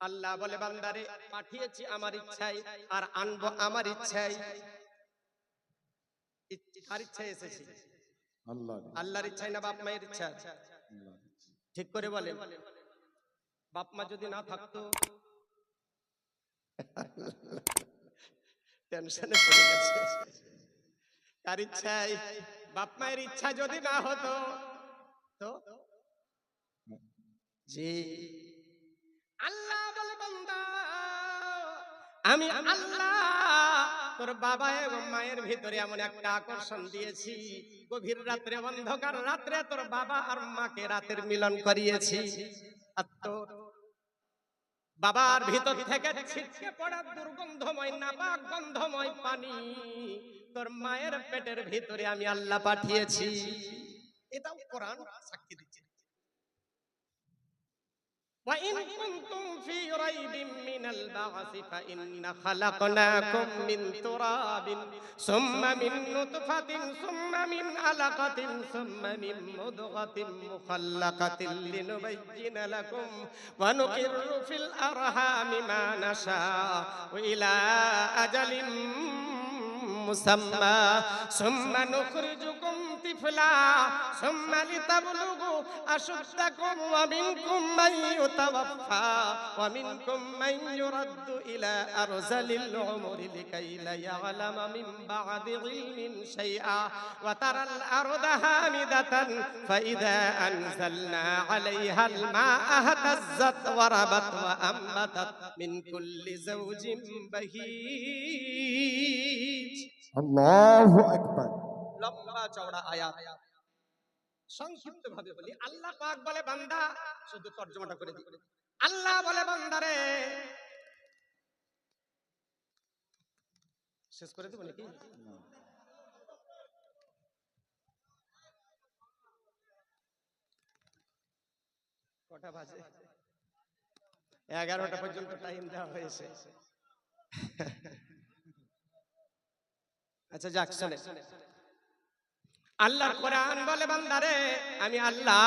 আল্লাহ বলে বান্দারে পাঠিয়েছি আমার ইচ্ছায় আর আনব আমার ইচ্ছায়। ইচ্ছ- কার ইচ্ছায় এসেছি? আল্লাহ আল্লাহর ইচ্ছায় না বাপ মায়ের ইচ্ছা? ঠিক করে বলে বাপ মা যদি না থাকতো? টেনশনে পড়ে গেছে। কার ইচ্ছায়? বাপ মায়ের ইচ্ছা যদি না হতো? তো? জি। আল্লাহ বলে, বান্দা, আমি আল্লাহ, তোর বাবা এবং মায়ের ভিতরে এমন একটা আকর্ষণ দিয়েছি। গভীর রাত্রে অন্ধকার রাত্রে তোর বাবা আর মাকে রাতের মিলন করিয়েছি। আর তোর বাবার ভিতর থেকে ছিটকে পড়া দুর্গন্ধময়, নাপাক গন্ধময় পানি তোর মায়ের পেটের ভিতরে আমি আল্লাহ পাঠিয়েছি। এটাও কোরআন সাক্ষী وإن كنتم في ريب من البعث فإنا خلقناكم من تراب ثم من نطفة ثم من علقة ثم من مضغة مخلقة لنبين لكم ونقر في الأرحام ما نشاء إلى أجل مسمى. ثم نخرجكم طفلا ثم لتبلغوا أشدكم ومنكم من يتوفى ومنكم من يرد إلى أرزل العمر لكي لا يعلم من بعد علم شيئا وترى الأرض هامدة فإذا أنزلنا عليها الماء اهتزت وربت وأنبتت من كل زوج بهيج. الله أكبر. লম্বা চওড়া আয়াত। সংক্ষিপ্ত ভাবে বলি, আল্লাহ পাক বলে, বান্দা, শুধু তর্জমাটা করে দিই। আল্লাহ বলে বান্দারে শেষ করে দেবো নাকি? কটা বাজে? এগারোটা পর্যন্ত টাইম দেওয়া হয়েছে। আচ্ছা যাক শোনে আল্লাহর কোরআন বলে বান্দারে আমি আল্লাহ।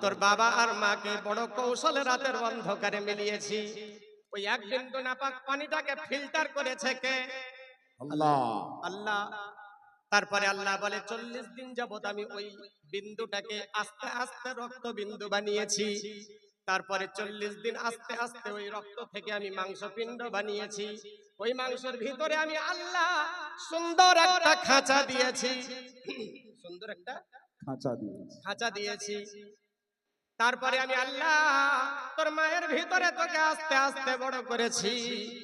তোর বাবা আর মাকে বড় কৌশলে রাতের অন্ধকারে মিলিয়েছি। ওই এক বিন্দু নাপাক পানিটাকে ফিল্টার করেছে কে? আল্লাহ। আল্লাহ। তারপরে আল্লাহ বলে চল্লিশ দিন যাবত আমি ওই বিন্দুটাকে আস্তে আস্তে রক্ত বিন্দু বানিয়েছি। তারপরে চল্লিশ দিন আস্তে আস্তে ওই রক্ত থেকে আমি মাংস পিণ্ড বানিয়েছি। ওই মাংসের ভিতরে আমি আল্লাহ সুন্দর একটা খাঁচা দিয়েছি। সুন্দর একটা খাঁচা দিয়েছি। খাঁচা দিয়েছি। তারপরে আমি আল্লাহ তোর মায়ের ভিতরে তোকে আস্তে আস্তে বড় করেছি।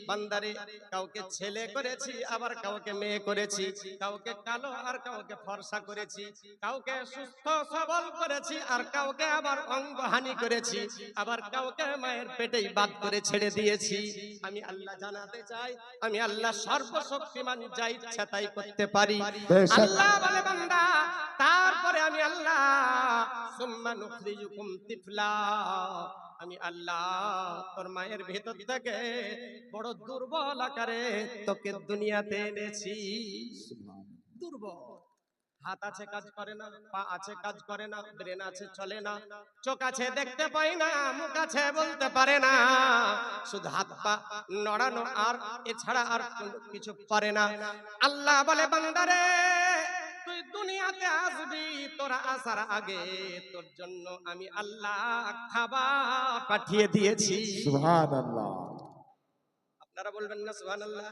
বান্দারে কাউকে ছেলে করেছি আবার কাউকে মেয়ে করেছি। কাউকে কালো আর কাউকে ফর্সা করেছি। কাউকে সুস্থ সবল করেছি আর কাউকে আবার অঙ্গহানি করেছি। আবার কাউকে মায়ের পেটেই বাদ করে ছেড়ে দিয়েছি। আমি আল্লাহ জানাতে চাই আমি আল্লাহ সর্বশক্তিমান যা ইচ্ছা তাই করতে পারি। আল্লাহ বলে বান্দা তারপরে আমি আল্লাহ সুম্মা নুখরিজুকুম তিফলা। আমি আল্লাহ তোর মায়ের ভেতর থেকে বড় দুর্বল আকারে তোকে দুনিয়াতে এনেছি। দুর্বল। হাত আছে, কাজ করে না, পা আছে, কাজ করে না, ব্রেন আছে, চলে না। চোখ আছে, দেখতে পাই না, মুখ আছে, বলতে পারে না। শুধু হাত, পা নড়ানো আর এছাড়া আর কিছু পারে না। আল্লাহ বলে, বান্দারে দুনিয়াতে আসবি তোরা আসার আগে তোর জন্য আমি আল্লাহ খাবার পাঠিয়ে দিয়েছি। সুবহানাল্লাহ। আপনারা বলবেন না সুহান আল্লাহ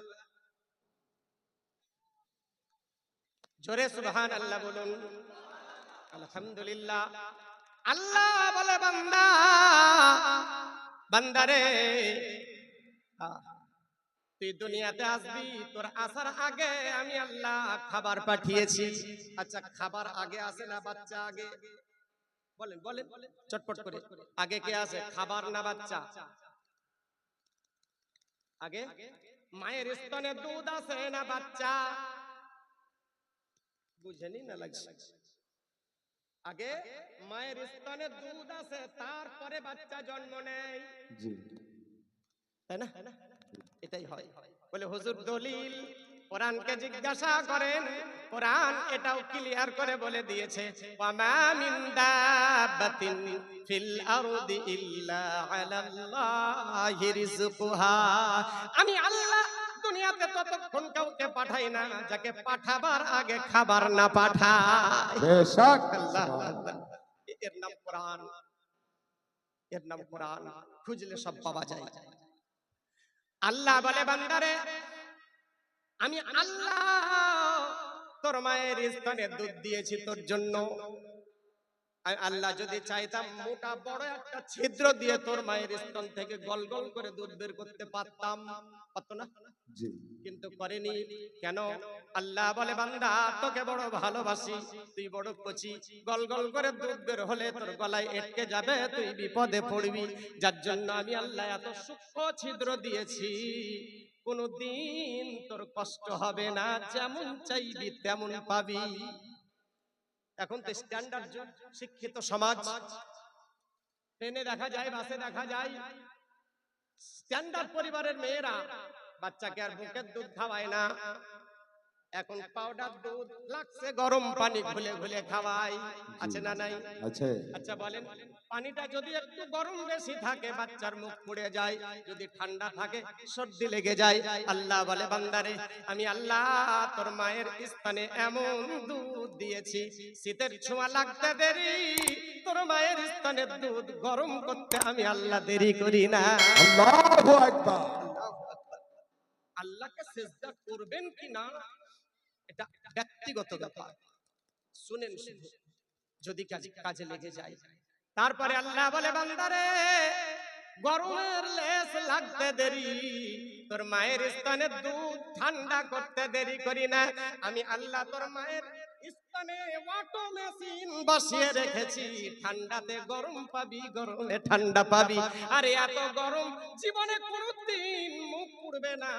জোরে সুবহান আল্লাহ বলুন। আলহামদুলিল্লাহ। আল্লাহ বলে বান্দা বান্দারে আহ, তুই দুনিয়াতে আসবি? তোর আসার আগে আমি আল্লাহ খাবার পাঠিয়েছি। আচ্ছা খাবার আগে আসে না বাচ্চা আগে? বলেন বলেন চটপট করে। আগে কে আসে খাবার না বাচ্চা? আগে? মায়ের স্তনে দুধ আছে না বাচ্চা? বুঝেনি না লাগছে? আগে মায়ের স্তনে দুধ আছে তারপরে বাচ্চা জন্ম নেয়। জি। তাই না? এটাই হয়। বলে হুজুর দলিল কোরআনকে জিজ্ঞাসা করেন কোরআন এটাও ক্লিয়ার করে বলে দিয়েছে ওয়ামা মিন দাব্বাতিন ফিল আরদি ইল্লা আলাল্লাহি রিজকুহা আমি আল্লাহ দুনিয়াতে ততক্ষণ কাউকে পাঠাই না যাকে পাঠাবার আগে খাবার না পাঠায়। বেশক। আল্লাহ। এর নাম কোরআন। এর নাম কোরআন। খুঁজলে সব পাওয়া যায়। আল্লাহ বলে বান্দারে আমি আল্লাহ তোর মায়ের স্তনে দুধ দিয়েছি তোর জন্য। আল্লাহ যদি চাইতাম মোটা বড় একটা ছিদ্র দিয়ে তোর মায়ের স্তন থেকে গল গল করে দুধ বের করতে পারতাম। পারতো না? কিন্তু করেনি। কেন? আল্লাহ বলে বান্দা তোকে বড় ভালোবাসি। তুই বড় কচি। গল গল করে দুধ বের হলে তোর গলায় এটকে যাবে। তুই বিপদে পড়বি। যার জন্য আমি আল্লাহ এত সূক্ষ্ম ছিদ্র দিয়েছি। কোনদিন তোর কষ্ট হবে না। যেমন চাইবি তেমন পাবি। এখন তো স্ট্যান্ডার্ড শিক্ষিত সমাজ। ট্রেনে দেখা যায় বাসে দেখা যায়। স্ট্যান্ডার্ড পরিবারের মেয়েরা বাচ্চাকে আর বুকের দুধ খাওয়ায় না। এখন পাউডার দুধ লাগছে গরম পানি ঘুলে ঘুলে খাওয়াই। আছে না নাই? আছে। আচ্ছা বলেন পানিটা যদি একটু গরম বেশি থাকে বাচ্চার মুখ পুড়ে যায় যদি ঠান্ডা থাকে সর্দি লেগে যায় আল্লাহ বলে বান্দারে আমি আল্লাহ তোর মায়ের স্থানে এমন দুধ দিয়েছি শীতের ছোঁয়া লাগতে দেরি তোর মায়ের স্থানে দুধ গরম করতে আমি আল্লাহ দেরি করি না। আল্লাহু আকবার। আল্লাহকে সেজদা করবেন কি না? এটা ব্যক্তিগত ব্যাপার। শুনেন শুধু, যদি কাজে লেগে যায়। তারপরে আল্লাহ বলে, বান্দারে, গরমের লেস লাগতে দেরি। তোর মায়ের স্থানে দুধ ঠান্ডা করতে দেরি করি না। আমি আল্লাহ তোর মায়ের বসিয়ে রেখেছি। ঠান্ডাতে গরম পাবি, গরমে ঠান্ডা পাবি। আরে এত গরম, জীবনে মুখ পুড়বে না।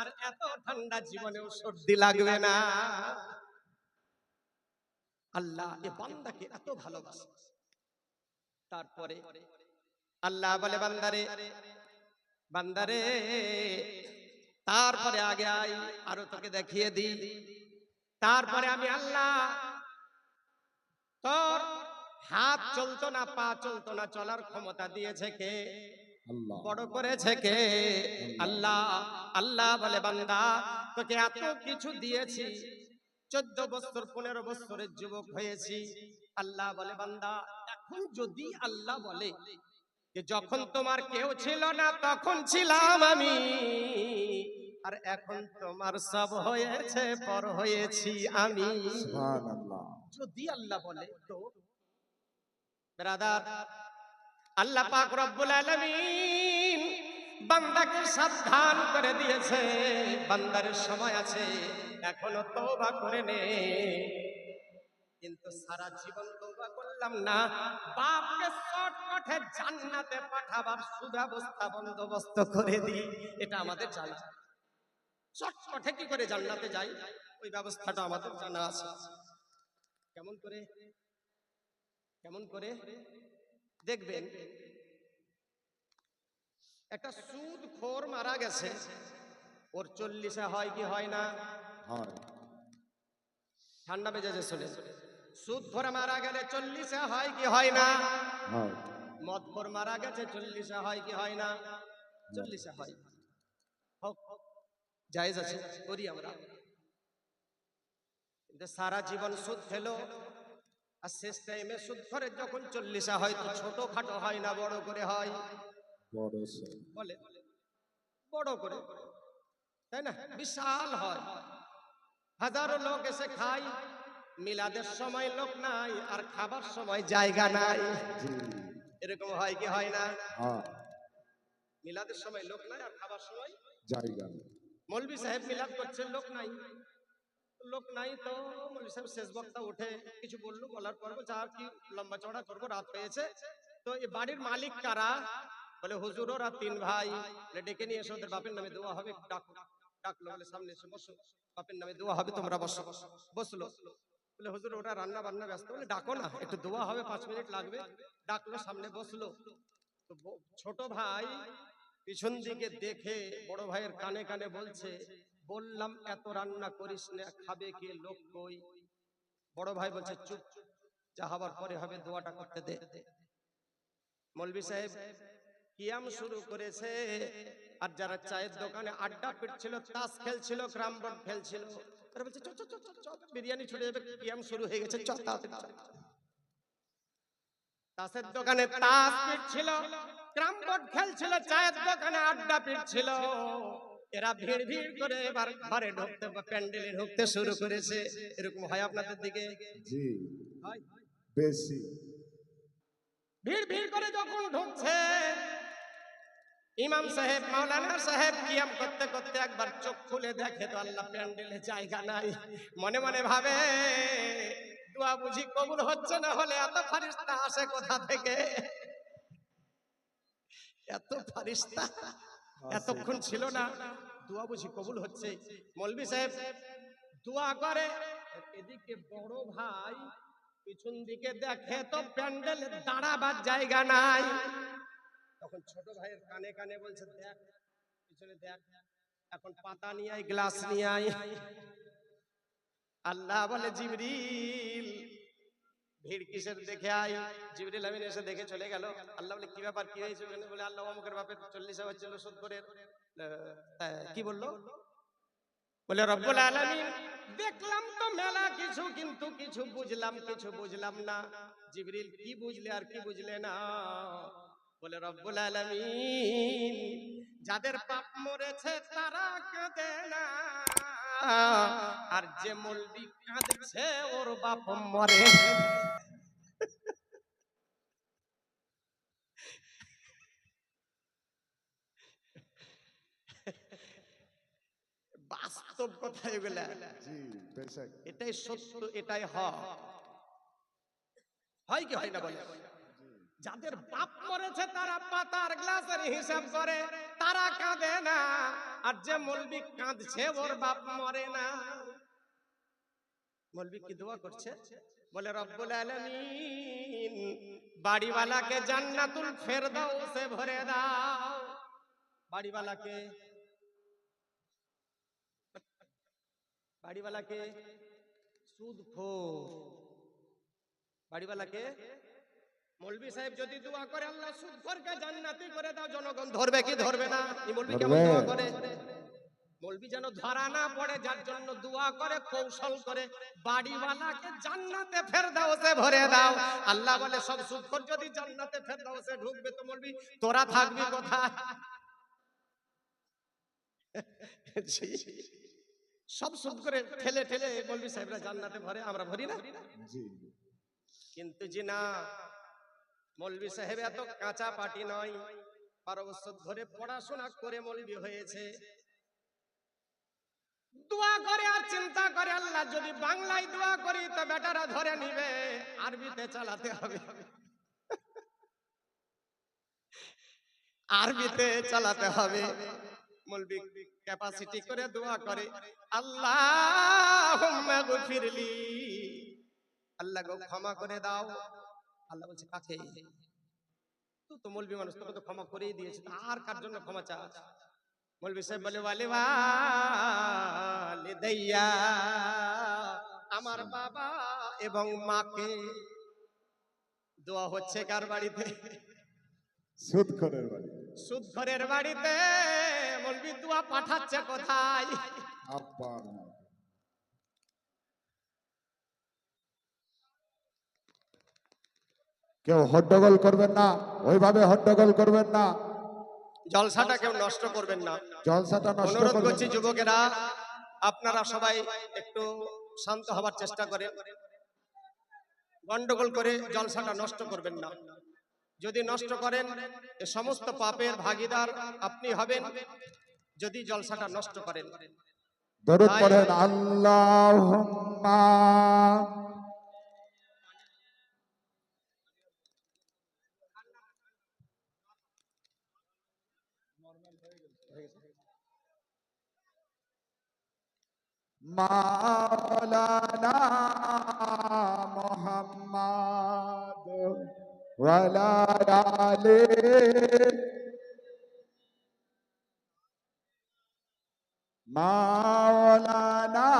আর এত ঠান্ডা, জীবনেও সর্দি লাগবে না। আল্লাহ এ বান্দাকে এত ভালোবাসে। তারপরে আল্লাহ বলে, বান্দারে বান্দারে, তারপরে আগে আই আরও তোকে দেখিয়ে দিই। তারপরে আমি আল্লাহ তোর হাত চলতো না পা চলতো না চলার ক্ষমতা দিয়েছে কে? বড় করেছে কে? আল্লাহ আল্লাহ বলে বান্দা তোকে এত কিছু দিয়েছি চোদ্দ বছর পনেরো বছরের যুবক হয়েছি। আল্লাহ বলে বান্দা এখন যদি আল্লাহ বলে যখন তোমার কেউ ছিল না তখন ছিলাম আমি। আর এখন তোমার সব হয়েছে পর হয়েছি আমি। সুবহানাল্লাহ। যদি আল্লাহ বলে তো? ব্রাদার আল্লাহ পাক রব্বুল আলামিন বান্দাকে সাবধান করে দিয়েছে। বান্দার সময় আছে এখনও তওবা করে নে। কিন্তু সারা জীবন তওবা করলাম না। বাপকে শর্টকাটে জান্নাতে পাঠাবার সুব্যবস্থা বন্দোবস্ত করে দিই। এটা আমাদের জানা। শর্টকাটে কি করে জান্নাতে যাই ওই ব্যবস্থাটা আমাদের জানা আছে। কেমন করে? কেমন করে? দেখবেন একটা সুদ খোর মারা গেছে ওর চল্লিশে হয় কি হয় না? ঠান্ডা মেজাজে শুনে সুদ খোর মারা গেলে চল্লিশে হয় কি হয় না? মদ খোর মারা গেছে চল্লিশে হয় কি হয় না? চল্লিশে হয়। জায়েজ আছে? করি আমরা। কিন্তু সারা জীবন সুদ খেলো আর শেষ টাইমে সুদ করে যখন চল্লিশা হয় তো ছোট খাটো হয় না বড় করে হয়। বলে বড় করে। তাই না? বিশাল হয়। হাজারো লোক এসে খায়। মিলাদের সময় লোক নাই আর খাবার সময় জায়গা নাই। এরকম হয় কি হয় না? হ্যাঁ। মিলাদের সময় লোক নাই আর খাবার সময় জায়গা নেই। মৌলভী সাহেব মিলাদ করছেন লোক নাই লোক নাই তো মৌলভী সাহেব শেষ বক্তা উঠে কিছু বলল বলার পর আর কি লম্বা চড়া করব রাত পেয়েছে তো এই বাড়ির মালিক কারা বলে হুজুর ওরা তিন ভাই বলে ডেকে নিয়ে এসে বাপের নামে দোয়া হবে ডাকো ডাকলো বলে সামনে এসে বসো বাপের নামে দোয়া হবে তোমরা বসো বসল বলে হুজুর ওরা রান্না বান্না ব্যস্ত বলে ডাকো না একটু দোয়া হবে পাঁচ মিনিট লাগবে, ডাকলো, সামনে বসল। ছোট ভাই পিছন দিকে দেখে বড় ভাইয়ের কানে কানে বলছে বললাম এত রান্না করিস না খাবে কে লোক কই বড় ভাই বলছে চুপ যা হবার পরে হবে দোয়াটা করতে দে মৌলবি সাহেব কিয়াম শুরু করেছে আর যারা চায়ের দোকানে আড্ডা পিটছিল তাস খেলছিল ক্রাম বোর্ড খেলছিল তারা বলছে বিরিয়ানি ছুটে যাবে কিয়াম শুরু হয়ে গেছে চ। তাসের দোকানে তাস পিটছিল ক্রাম বোর্ড খেলছিল চায়ের দোকানে আড্ডা পিটছিল। এরা ভিড় ভিড় করে এবার ঘরে ঢুকতে বা প্যান্ডেলে ঢুকতে শুরু করেছে। এরকম হয় আপনাদের দিকে? জি। হয় বেশি। ভিড় ভিড় করে যখন ঢুকছে ইমাম সাহেব মাওলানা সাহেব কিয়াম করতে করতে একবার চোখ খুলে দেখে তো আল্লাহ প্যান্ডেলে জায়গা নাই। মনে মনে ভাবে দোয়া বুঝি কবুল হচ্ছে না হলে এত ফারিস্তা আসে কোথা থেকে? এত ফারিস্তা এতক্ষণ ছিল না। দোয়া বুঝি কবুল হচ্ছে। মলবি সাহেব, দোয়া করে। এদিকে বড় ভাই পিছন দিকে দেখে তো প্যান্ডেল দাঁড়াবার জায়গা নাই। তখন ছোট ভাইয়ের কানে কানে বলছে, দেখ, পিছনে দেখ, এখন পাতা নিয়ে আয়, গ্লাস নিয়ে আয়। আল্লাহ বলে, জিবরিল, ভিড় কিসের দেখে আয়? জিবরিল আমিন এসে দেখে চলে গেল। আল্লাহ বলে, কি ব্যাপার? কি হয়েছে বলে, আল্লাহ অমুকের বাপের চল্লিশ হাজার ছিল সুদ করে কি বলল? বলে, রব্বুল আলামিন, দেখলাম তো মেলা কিছু, কিন্তু কিছু বুঝলাম কিছু বুঝলাম না। জিবরিল, কি বুঝলে আর কি বুঝলে না? বলে, রব্বুল আলামিন, যাদের পাপ মরেছে তারা কাঁদে না। আর যে মলবি কাঁদছে ওর বাপ মরে বাস্তব কথা এগুলা। জি বেশক এটাই সত্য এটাই হয় হয় কি হয় না বলে যাদের বাপ মরেছে তারা পাতার গ্লাসের হিসাব করে তারা কাঁদে না। আর যে মলবি কাঁদছে, ওর বাপ মরে না। মলবি কি দোয়া করছে? বলে, রব্বুল আলামিন, বাড়িওয়ালাকে জান্নাতুল ফেরদাউসে ভরে দাও। বাড়িওয়ালাকে বাড়িওয়ালাকে সুদখোর বাড়িওয়ালাকে মৌলবি সাহেব যদি দোয়া করে আল্লাহ সুদখোরকে জান্নাতি করে দাও। জনগণ ধরবে কি ধরবে না? এই মৌলবি কেমন। দোয়া করে? মৌলবি যেন ধরা না পড়ে যার জন্য দোয়া করে কৌশল করে। বাড়িওয়ালাকে জান্নাতে ফেরদাউসে ভরে দাও। আল্লাহ বলে সব সুদখোর যদি জান্নাতে ফেরদাউসে ঢুকবে তো মৌলবি তোরা থাকবি কোথায়? জি। সব সুদ করে ঠেলে ঠেলে মৌলবি সাহেবরা জান্নাতে ভরে আমরা ভরি না? কিন্তু জি না মৌলবি সাহেব এত কাঁচা পাটি নয়। বারো বছর ধরে পড়াশোনা করে মৌলবি হয়েছে। দোয়া করে আর চিন্তা করে আল্লাহ, যদি বাংলায় দোয়া করি তো বেটারা ধরে নিবে, আরবিতে চালাতে হবে। আরবিতে চালাতে হবে। মৌলবি ক্যাপাসিটি করে দোয়া করে। আল্লাহ আল্লাহ ক্ষমা করে দাও। আল্লাহ বলছে কাকে তো তো মৌলবি মানুষ তোকে তো ক্ষমা করেই দিয়েছে আর কার জন্য ক্ষমা চা মৌলবি সাহেব বলে ওয়ালে ওয়ালিদাইয়া আমার বাবা এবং মাকে দোয়া হচ্ছে কার বাড়িতে? সুদ করের বাড়ি সুদঘরের বাড়িতে মৌলবি দোয়া পাঠাচ্ছে কোথায়? আব্বার কেউ হট্টগোল করবেন না ওইভাবে হট্টগোল করবেন না। জলসাটা কেউ নষ্ট করবেন না। জলসাটা নষ্ট অনুরোধ করছি যুবকেরা আপনারা সবাই একটু শান্ত হবার চেষ্টা করেন। গন্ডগোল করে জলসাটা নষ্ট করবেন না। যদি নষ্ট করেন এ সমস্ত পাপের ভাগিদার আপনি হবেন যদি জলসাটা নষ্ট করেন। দরুদ পড়েন আল্লাহুম্মা مولانا محمد ولا علي مولانا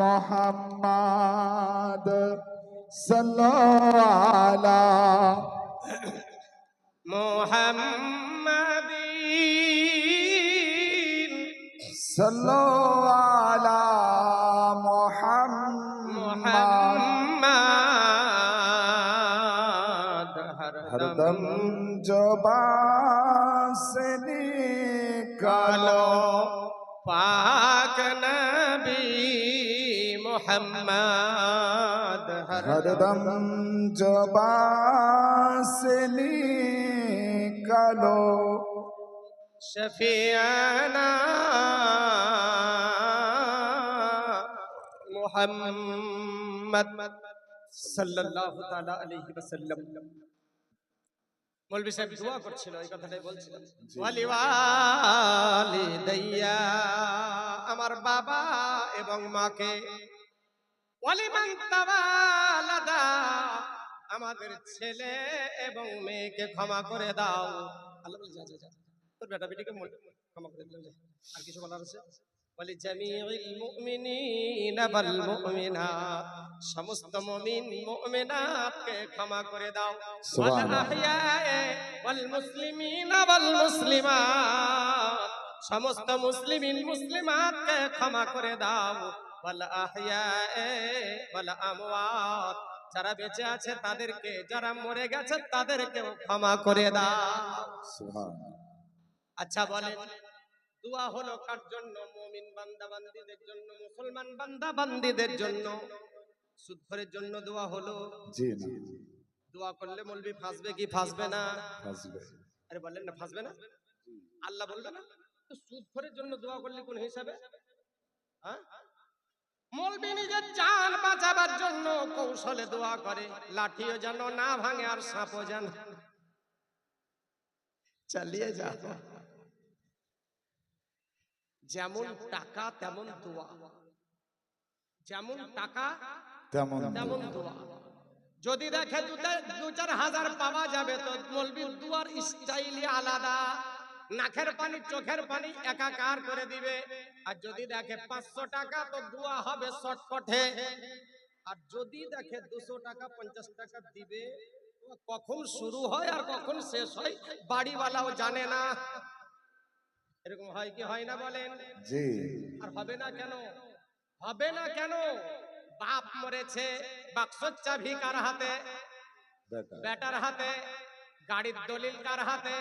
محمد صلوا على محمد সাল্লাল্লাহু আলা মোহাম্মদ মোহাম্মদ হরদম হরদম জবান সে নিকালো কালো। পাক নবী মোহাম্মদ হরদম জবান সে নিকালো শফিয়ানা মোহাম্মদ সাল্লাল্লাহু তাআলা আলাইহি সাহেব দোয়া করছিল এই কথাটাই বলছিলাম আমার বাবা এবং মাকে। আমাদের ছেলে এবং মেয়েকে ক্ষমা করে দাও। আল্লাহ তোর বেটা বেটিকে ক্ষমা করে দিলাম আর কিছু বলার আছে? বলি জামিউল মুমিনিনা ওয়াল মুমিনাত সমস্ত মুমিন মুমিনাতকে ক্ষমা করে দাও। সুবহানাল্লাহ। ওয়াল মুসলিমিনা ওয়াল মুসলিমাত সমস্ত মুসলিমিন মুসলিমাতকে ক্ষমা করে দাও। ওয়াল ওয়াল আমওয়াত যারা বেঁচে আছে তাদেরকে যারা মরে গেছে তাদেরকেও ক্ষমা করে দাও। সুবহানাল্লাহ। আচ্ছা বলেন। দোয়া হলো কার জন্য? মুমিন বান্দা বান্দীদের জন্য মুসলমান বান্দা বান্দীদের জন্য। সুদখরের জন্য দোয়া হলো। জি না। দোয়া করলে মলবি ফাঁসবে কি ফাঁসবে না? হাসবে আরে বললেন না ফাঁসবে না? আল্লাহ বলবে না? তো সুদখরের জন্য দোয়া করলে কোন হিসাবে? হ্যাঁ মলবি নিজের জান বাঁচাবার জন্য কৌশলে দোয়া করে। লাঠিও যেন না ভাঙে আর সাপও যেন চালিয়ে যা যেমন টাকা তেমন দোয়া। যেমন টাকা তেমন তেমন দোয়া। যদি দেখে দু চার- হাজার পাওয়া যাবে তো মলবির দুয়ার স্টাইলই আলাদা। নাকের পানি চোখের পানি একাকার করে দিবে। আর যদি দেখে পাঁচশো টাকা তো দোয়া হবে শর্টকটে আর যদি দেখে দুশো টাকা পঞ্চাশ টাকা দিবে কখন শুরু হয় আর কখন শেষ হয় বাড়িওয়ালাও জানে না। এরকম হয় কি হয় না বলেন? জি। আর হবে না কেন? হবে না কেন? বাপ মরেছে বাক্সর চাবি কার হাতে? বেটা বেটার হাতে? গাড়ির দলিল কার হাতে?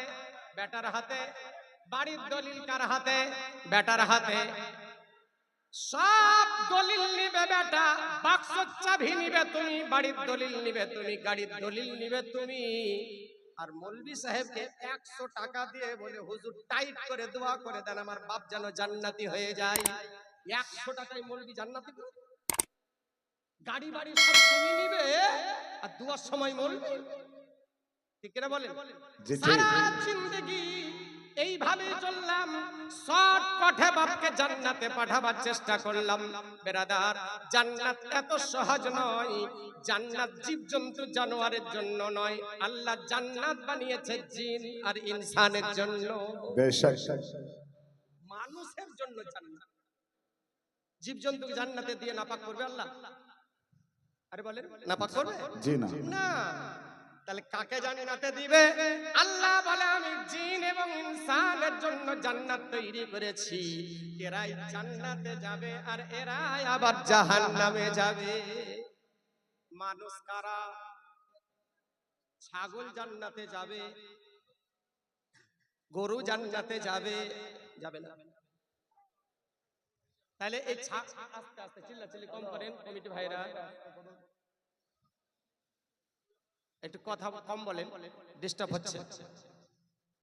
বেটার হাতে? বাড়ির দলিল কার হাতে? বেটার হাতে। সব দলিল নিবে বেটা বাক্সর চাবি নিবে তুমি বাড়ির দলিল নিবে তুমি গাড়ির দলিল নিবে তুমি। আর মৌলবি সাহেবকে একশো টাকা দিয়ে বলে হুজুর টাইট করে দোয়া করে দেন আমার বাপ যেন জান্নাতি হয়ে যায়। একশো টাকায় মৌলবি জান্নাতি গাড়ি বাড়ি সব তুমি নিবে আর দুয়ার সময় মৌলবি ঠিক বলে বলেন? সারা জিন্দগি এইভাবে চললাম। শর্টকটে বাপকে জান্নাতে পাঠাবার চেষ্টা করলাম। বেরাদার জান্নাত এত সহজ নয়। জান্নাত জীবজন্তু জানোয়ারের জন্য নয়। আল্লাহ জান্নাত বানিয়েছে জিন আর ইনসানের জন্য। মানুষের জন্য জান্নাত। জীবজন্তুকে জান্নাতে দিয়ে নাপাক করবে আল্লাহ? আরে বলেন নাপাক করবে? জি না। না। তাহলে কাকে জান্নাতে দিবে? আল্লাহ বলে, আমি জিন এবং ইনসানের জন্য জান্নাত তৈরি করেছি। এরাই জান্নাতে যাবে আর এরাই আবার জাহান্নামে যাবে। মানুষ কারা? ছাগল জান্নাতে যাবে, গরু জান্নাতে যাবে যাবে না। তাহলে এই আস্তে আস্তে, চিল্লাচিল্লি কম করেন কমিটি ভাইরা। একটু কথা কম বলেন ডিস্টার্ব হচ্ছে।